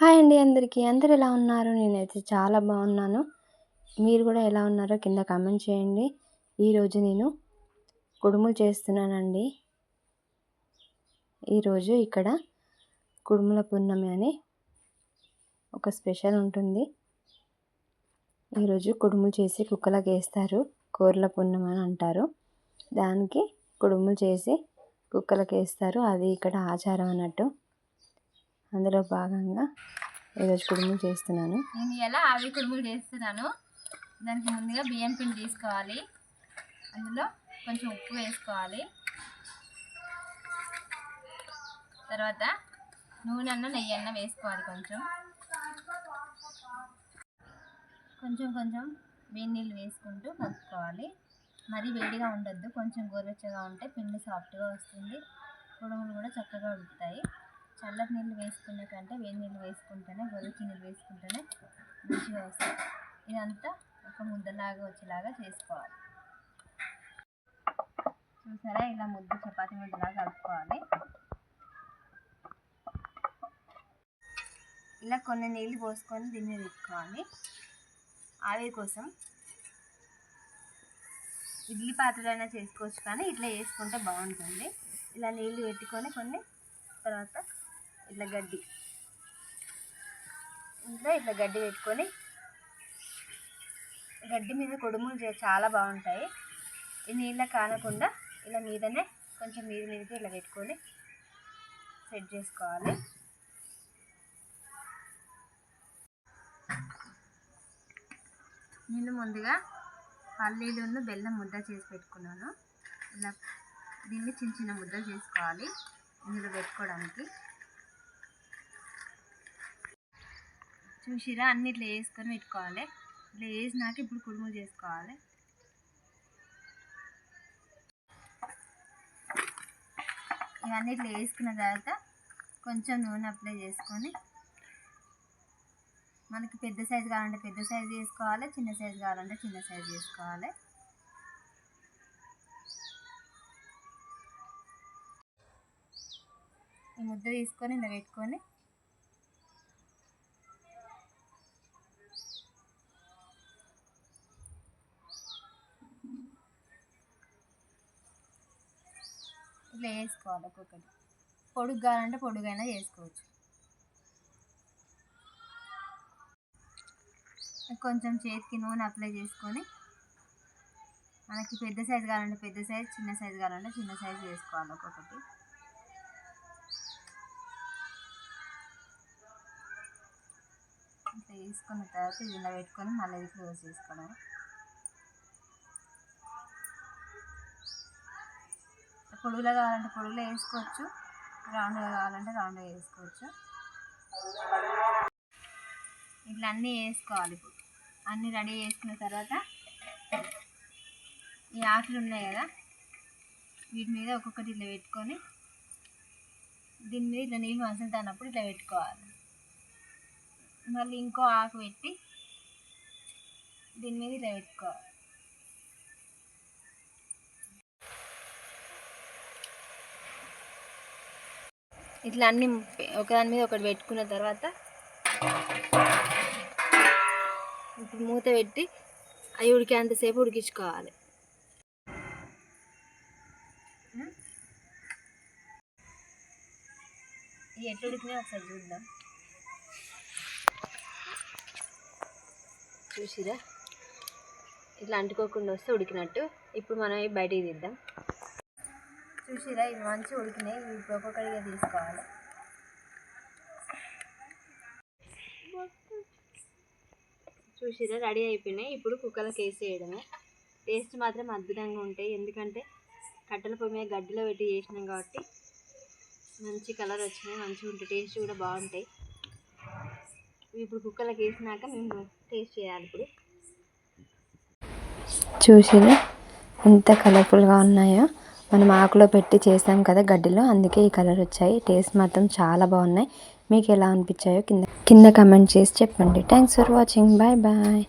Hi అండి అందరికీ. అందరు ఎలా ఉన్నారు? నేనైతే చాలా బాగున్నాను. మీరు కూడా ఎలా ఉన్నారో కింద కామెంట్ చేయండి. ఈరోజు నేను కుడుములు చేస్తున్నానండి. ఈరోజు ఇక్కడ కుడుముల పున్నమి అని ఒక స్పెషల్ ఉంటుంది. ఈరోజు కుడుములు చేసి కుక్కలకు వేస్తారు. కూరల పున్నమి అని అంటారు. దానికి కుడుములు చేసి కుక్కలకు వేస్తారు. అది ఇక్కడ ఆచారం అన్నట్టు. అందులో భాగంగా ఈరోజు కుడుములు చేస్తున్నాను. నేను ఎలా ఆవి కుడుములు చేస్తున్నాను దానికి ముందుగా బియ్యం పిండి తీసుకోవాలి. అందులో కొంచెం ఉప్పు వేసుకోవాలి. తర్వాత నూనె అన్న నెయ్యి అన్న వేసుకోవాలి కొంచెం. కొంచెం కొంచెం వేడి నీళ్ళు వేసుకుంటూ కలుపుకోవాలి. మరీ వేడిగా ఉండొద్దు. కొంచెం గోరువెచ్చగా ఉంటే పిండి సాఫ్ట్గా వస్తుంది. కుడుములు కూడా చక్కగా ఉడుకుతాయి. చల్లటి నీళ్ళు వేసుకునే కంటే వేడి నీళ్ళు వేసుకుంటేనే గొరుచి నీళ్ళు వేసుకుంటేనే మంచిగా వస్తాయి. ఇదంతా ఒక ముద్దలాగా వచ్చేలాగా చేసుకోవాలి. చూసారా? ఇలా ముద్ద చపాతి ముద్దలాగా కలుపుకోవాలి. ఇలా కొన్ని నీళ్ళు పోసుకొని దీన్ని తిప్పుకోవాలి. ఆవిరి కోసం ఇడ్లీ పాత్రలైనా చేసుకోవచ్చు కానీ ఇట్లా చేసుకుంటే బాగుంటుంది. ఇలా నీళ్ళు పెట్టుకొని కొన్ని తర్వాత ఇట్లా గడ్డి. ఇంట్లో ఇట్లా గడ్డి పెట్టుకొని గడ్డి మీద కొడుములు చాలా బాగుంటాయి. ఈ నీళ్ళ కానకుండా ఇలా మీదనే కొంచెం మీద మీదకి ఇట్లా పెట్టుకొని సెట్ చేసుకోవాలి. నేను ముందుగా పల్లీలు బెల్లం ముద్ద చేసి పెట్టుకున్నాను. ఇలా దీన్ని చిన్న చిన్న ముద్దలు చేసుకోవాలి. ఇందులో పెట్టుకోవడానికి. చూసిరా అన్ని ఇట్లా వేసుకొని పెట్టుకోవాలి. ఇట్లా వేసినాక ఇప్పుడు కుడుములు చేసుకోవాలి. ఇవన్నీ ఇట్లా వేసుకున్న తర్వాత కొంచెం నూనె అప్లై చేసుకొని మనకి పెద్ద సైజు కావాలంటే పెద్ద సైజు వేసుకోవాలి చిన్న సైజు కావాలంటే చిన్న సైజు చేసుకోవాలి. ఈ ముద్ద తీసుకొని ఇలా పెట్టుకొని ఇట్లా వేసుకోవాలి ఒక్కొక్కటి. పొడుగు కావాలంటే పొడుగైనా చేసుకోవచ్చు. కొంచెం చేతికి నూనె అప్లై చేసుకొని మనకి పెద్ద సైజు కావాలంటే పెద్ద సైజు చిన్న సైజు కావాలంటే చిన్న సైజు వేసుకోవాలి ఒక్కొక్కటి. ఇట్లా వేసుకున్న తర్వాత ఇలా పెట్టుకొని మళ్ళీ క్లోజ్ చేసుకోవడం పొడుగులో కావాలంటే పొడుగులో వేసుకోవచ్చు. రౌండ్గా కావాలంటే రౌండ్గా వేసుకోవచ్చు. ఇట్లా అన్నీ వేసుకోవాలి ఇప్పుడు. అన్నీ రెడీ చేసుకున్న తర్వాత ఈ ఆకులు ఉన్నాయి కదా వీటి మీద ఒక్కొక్కటి ఇట్లా పెట్టుకొని దీని మీద ఇట్లా నీళ్ళు మసులుతున్నప్పుడు ఇట్లా పెట్టుకోవాలి. మళ్ళీ ఇంకో ఆకు పెట్టి దీని మీద ఇట్లా పెట్టుకోవాలి. ఇట్లా అన్ని ఒకదాని మీద ఒకటి పెట్టుకున్న తర్వాత ఇప్పుడు మూత పెట్టి అవి ఉడికేంతసేపు ఉడికించుకోవాలి. ఎట్లా ఉడికినాయి ఒకసారి చూద్దాం. చూసిరా? ఇట్లా అంటుకోకుండా వస్తే ఉడికినట్టు. ఇప్పుడు మనం బయటికి తీద్దాం. చూసిరా ఇవి మంచి ఉడికినాయి ఇవి ఒక్కొక్కటిగా తీసుకోవాలి. చూసిరా రెడీ అయిపోయినాయి. ఇప్పుడు కుక్కర్లోకి వేసేయడమే. టేస్ట్ మాత్రం అద్భుతంగా ఉంటాయి. ఎందుకంటే కట్టెల పొయ్యి మీద గడ్డిలో పెట్టి చేసినాం కాబట్టి మంచి కలర్ వచ్చినాయి మంచిగా ఉంటాయి. టేస్ట్ కూడా బాగుంటాయి. ఇప్పుడు కుక్కర్లోకి వేసినాక మేము టేస్ట్ చేయాలి ఇప్పుడు. చూసిరా ఎంత కలర్ఫుల్గా ఉన్నాయో. మనం ఆకులో పెట్టి చేసాం కదా గడ్డిలో అందుకే ఈ కలర్ వచ్చాయి. టేస్ట్ మాత్రం చాలా బాగున్నాయి. మీకు ఎలా అనిపించాయో కింద కింద కమెంట్ చేసి చెప్పండి. Thanks for watching bye bye